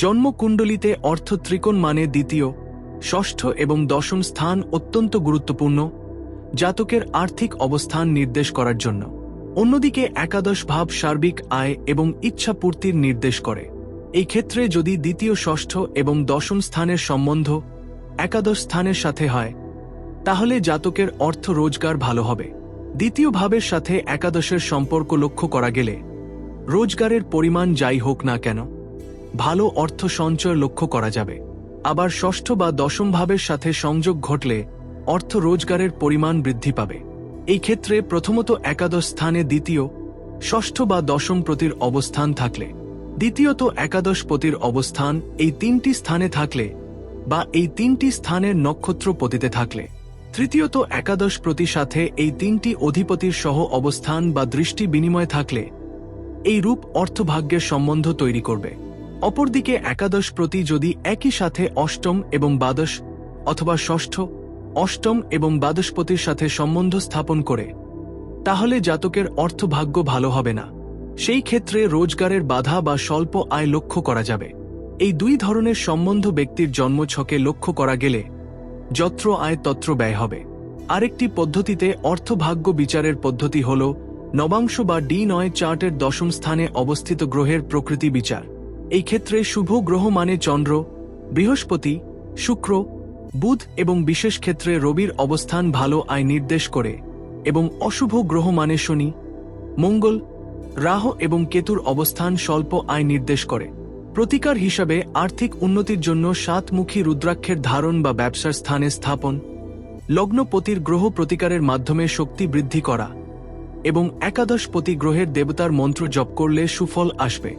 জন্মকুণ্ডলিতে অর্থ ত্রিকোণ মানে দ্বিতীয়, ষষ্ঠ এবং দশম স্থান অত্যন্ত গুরুত্বপূর্ণ, জাতকের আর্থিক অবস্থান নির্দেশ করার জন্য। অন্যদিকে একাদশ ভাব সার্বিক আয় এবং ইচ্ছা পূর্তির নির্দেশ করে। এই ক্ষেত্রে যদি দ্বিতীয়, ষষ্ঠ এবং দশম স্থানের সম্বন্ধ একাদশ স্থানের সাথে হয়, তাহলে জাতকের অর্থ রোজগার ভালো হবে। দ্বিতীয় ভাবের সাথে একাদশের সম্পর্ক লক্ষ্য করা গেলে রোজগারের পরিমাণ যাই হোক না কেন ভালো অর্থ সঞ্চয় লক্ষ্য করা যাবে। আবার ষষ্ঠ বা দশম ভাবের সাথে সংযোগ ঘটলে অর্থ রোজগারের পরিমাণ বৃদ্ধি পাবে। এই ক্ষেত্রে প্রথমত একাদশ স্থানে দ্বিতীয়, ষষ্ঠ বা দশম প্রতির অবস্থান থাকলে। দ্বিতীয়ত একাদশ পতির অবস্থান এই তিনটি স্থানে থাকলে বা এই তিনটি স্থানের নক্ষত্র পতিতে থাকলে। তৃতীয়ত একাদশ প্রতি সাথে এই তিনটি অধিপতির সহ অবস্থান বা দৃষ্টি বিনিময় থাকলে এই রূপ অর্থভাগ্যের সম্বন্ধ তৈরি করবে। অপরদিকে একাদশ প্রতি যদি একই সাথে অষ্টম এবং দ্বাদশ অথবা ষষ্ঠ, অষ্টম এবং দ্বাদশপতির সাথে সম্বন্ধ স্থাপন করে, তাহলে জাতকের অর্থভাগ্য ভালো হবে না। সেই ক্ষেত্রে রোজগারের বাধা বা স্বল্প আয় লক্ষ্য করা যাবে। এই দুই ধরনের সম্বন্ধ ব্যক্তির জন্মছকে লক্ষ্য করা গেলে যত্র আয় তত্র ব্যয় হবে। আরেকটি পদ্ধতিতে অর্থভাগ্য বিচারের পদ্ধতি হল নবাংশ বা ডি নয় চার্টের দশম স্থানে অবস্থিত গ্রহের প্রকৃতি বিচার। এই ক্ষেত্রে শুভ গ্রহ মানে চন্দ্র, বৃহস্পতি, শুক্র, বুধ এবং বিশেষ ক্ষেত্রে রবির অবস্থান ভালো আয় নির্দেশ করে এবং অশুভ গ্রহ মানে শনি, মঙ্গল, রাহ এবং কেতুর অবস্থান স্বল্প আয় নির্দেশ করে। প্রতিকার হিসাবে আর্থিক উন্নতির জন্য সাতমুখী রুদ্রাক্ষের ধারণ বা ব্যবসার স্থানে স্থাপন, লগ্নপতির গ্রহ প্রতিকারের মাধ্যমে শক্তি বৃদ্ধি করা এবং একাদশ পতি গ্রহের দেবতার মন্ত্র জপ করলে সুফল আসবে।